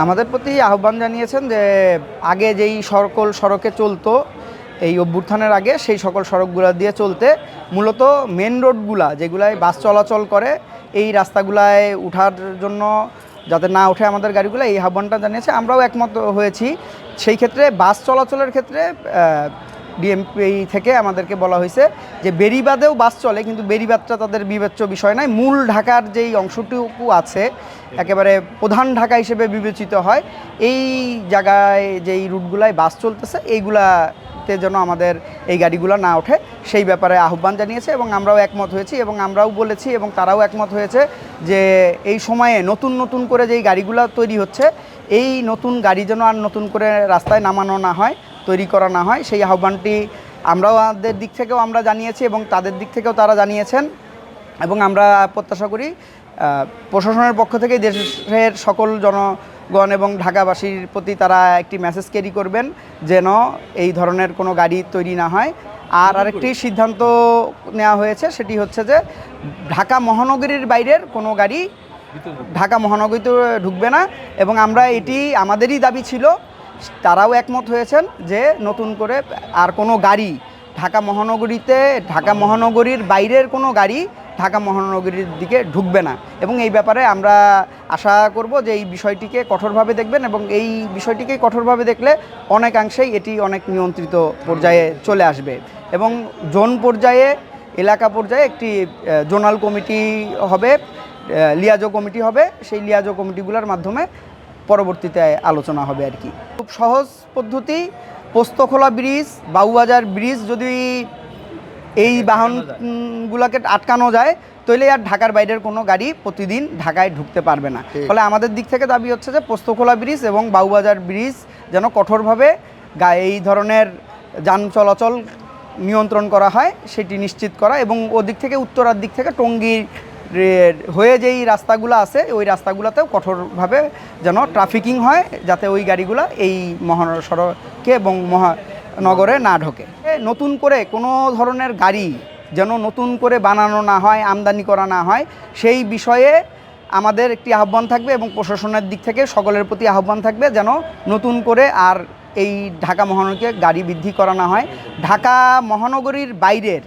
আমাদের প্রতি আহ্বান জানিয়েছেন যে আগে যেই সকল সড়কে চলতো, এই অভ্যুত্থানের আগে সেই সকল সড়কগুলো দিয়ে চলতে, মূলত মেন রোডগুলা যেগুলায় বাস চলাচল করে, এই রাস্তাগুলায় উঠার জন্য যাতে না ওঠে আমাদের গাড়িগুলো, এই আহ্বানটা জানিয়েছে। আমরাও একমত হয়েছি। সেই ক্ষেত্রে বাস চলাচলের ক্ষেত্রে ডিএমপি থেকে আমাদেরকে বলা হয়েছে যে বেরিবাদেও বাস চলে, কিন্তু বেরিবাদটা তাদের বিবেচ্য বিষয় নয়। মূল ঢাকার যেই অংশটুকু আছে একেবারে প্রধান ঢাকা হিসেবে বিবেচিত হয়। এই জায়গায় যেই রুটগুলায় বাস চলতেছে, এইগুলাতে যেন আমাদের এই গাড়িগুলো না ওঠে, সেই ব্যাপারে আহ্বান জানিয়েছে এবং আমরাও একমত হয়েছি এবং আমরাও বলেছি এবং তারাও একমত হয়েছে যে এই সময়ে নতুন নতুন করে যেই গাড়িগুলো তৈরি হচ্ছে, এই নতুন গাড়ি যেন আর নতুন করে রাস্তায় নামানো না হয়, তৈরি করা না হয়, সেই আহ্বানটি আমরাও আমাদের দিক থেকেও আমরা জানিয়েছি এবং তাদের দিক থেকেও তারা জানিয়েছেন। এবং আমরা প্রত্যাশা করি প্রশাসনের পক্ষ থেকে দেশের সকল জনগণ এবং ঢাকাবাসীর প্রতি তারা একটি মেসেজ ক্যারি করবেন যেন এই ধরনের কোনো গাড়ি তৈরি না হয়। আর আরেকটি সিদ্ধান্ত নেওয়া হয়েছে সেটি হচ্ছে যে ঢাকা মহানগরীর বাইরের কোনো গাড়ি ঢাকা মহানগরীতে ঢুকবে না এবং আমরা এটি আমাদেরই দাবি ছিল তারাও একমত হয়েছেন যে নতুন করে আর কোনো গাড়ি ঢাকা মহানগরীতে ঢাকা মহানগরীর বাইরের কোনো গাড়ি ঢাকা মহানগরীর দিকে ঢুকবে না। এবং এই ব্যাপারে আমরা আশা করব যে এই বিষয়টিকে কঠোরভাবে দেখবেন এবং এই বিষয়টিকে কঠোরভাবে দেখলে অনেকাংশেই এটি অনেক নিয়ন্ত্রিত পর্যায়ে চলে আসবে। এবং জোন পর্যায়ে, এলাকা পর্যায়ে একটি জোনাল কমিটি হবে লিয়াজো কমিটি হবে। সেই লিয়াজো কমিটিগুলোর মাধ্যমে পরবর্তীতে আলোচনা হবে আর কি। খুব সহজ পদ্ধতি, পোস্তখোলা ব্রিজ, বাউবাজার ব্রিজ যদি এই বাহনগুলোকে আটকানো যায় তাহলে আর ঢাকার বাইরের কোনো গাড়ি প্রতিদিন ঢাকায় ঢুকতে পারবে না। ফলে আমাদের দিক থেকে দাবি হচ্ছে যে পোস্তখোলা ব্রিজ এবং বাউবাজার ব্রিজ যেন কঠোরভাবে গা- এই ধরনের যান চলাচল নিয়ন্ত্রণ করা হয় সেটি নিশ্চিত করা এবং ওদিক থেকে উত্তরার দিক থেকে টঙ্গী রে- হয়ে যেই রাস্তাগুলো আছে ওই রাস্তাগুলোতেও কঠোরভাবে যেন ট্রাফিকিং হয় যাতে ওই গাড়িগুলো এই মহাসড়কে এবং মহানগরে না ঢোকে। নতুন করে কোনো ধরনের গাড়ি যেন নতুন করে বানানো না হয়, আমদানি করা না হয়, সেই বিষয়ে আমাদের একটি আহ্বান থাকবে এবং প্রশাসনের দিক থেকে সকলের প্রতি আহ্বান থাকবে যেন নতুন করে আর এই ঢাকা মহানগরীকে গাড়ি বৃদ্ধি করা না হয়। ঢাকা মহানগরীর বাইরের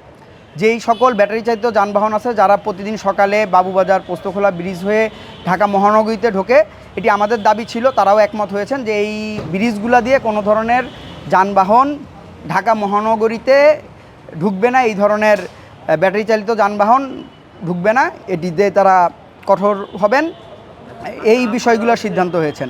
যেই সকল ব্যাটারি চালিত যানবাহন আছে, যারা প্রতিদিন সকালে বাবুবাজার, পোস্তখোলা ব্রিজ হয়ে ঢাকা মহানগরীতে ঢোকে, এটি আমাদের দাবি ছিল, তারাও একমত হয়েছেন যে এই ব্রিজগুলা দিয়ে কোনো ধরনের যানবাহন ঢাকা মহানগরীতে ঢুকবে না, এই ধরনের ব্যাটারি চালিত যানবাহন ঢুকবে না। এটিতে তারা কঠোর হবেন। এই বিষয়গুলো সিদ্ধান্ত হয়েছেন।